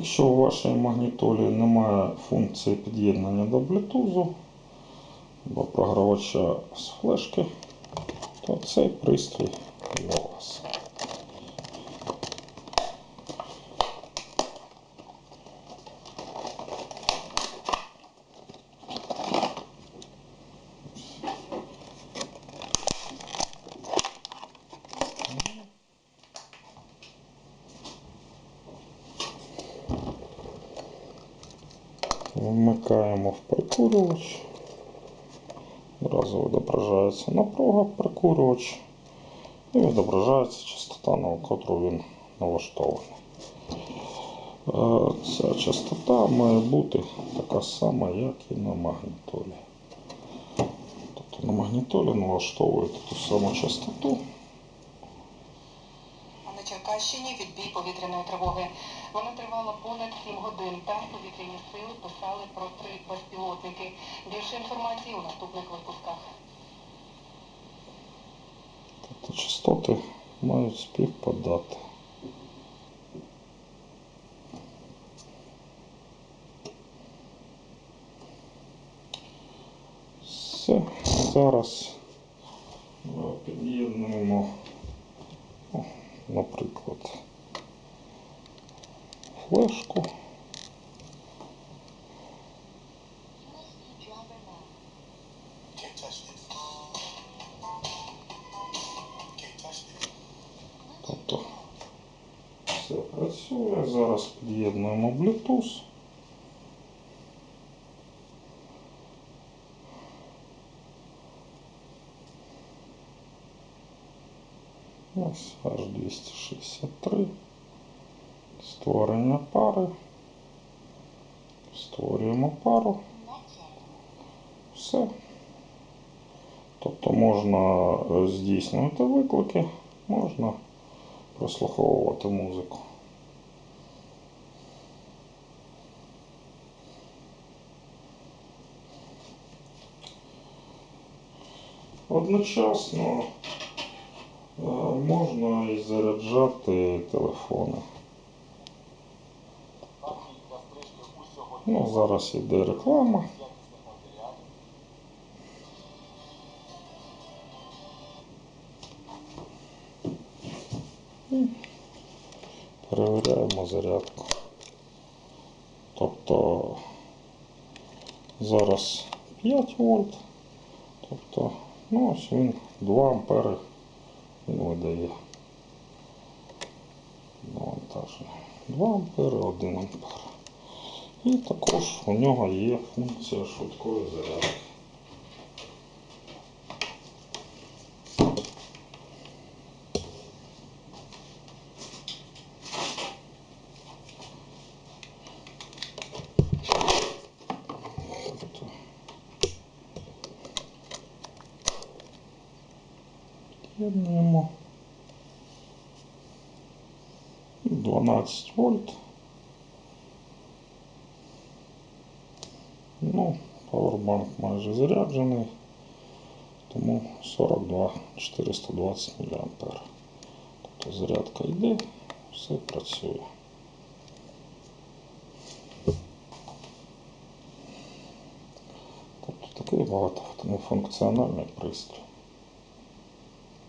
Якщо у вашій магнітолі немає функції під'єднання до Bluetooth або програвача з флешки, то цей пристрій для вас. Вмикаємо в прикурювач. Одразу відображається напруга прикурювач і відображається частота, на котру він налаштований. Е, Ця частота має бути така сама, як і на магнітолі. Тобто на магнітолі налаштовуєте ту саму частоту. Черкащині відбій повітряної тривоги. Вона тривала понад 7 годин. Там повітряні сили писали про три безпілотники. Більше інформації у наступних випусках. Тобто частоти мають співпадати. Все, зараз під'єднуємо, наприклад, флешку. Can't touch this. Can't touch this. Тобто все працює. Зараз під'єднуємо Bluetooth. Ось H263. Створення пари. Створюємо пару. Все. Тобто можна е, здійснювати виклики, можна прослуховувати музику. Одночасно можна і заряджати телефони. Ну, зараз іде реклама. Перевіряємо зарядку. Тобто зараз 5 вольт. Тобто, ну ось він 2 ампери видає. Навантаження. 2 ампери, 1 ампер. І також у нього є функція швидкої зарядки. Під'єднуємо 12 вольт. Ну, павербанк майже заряджений, тому 42 420 мА. Тобто зарядка йде, все працює. Тобто такий багатофункціональний пристрій.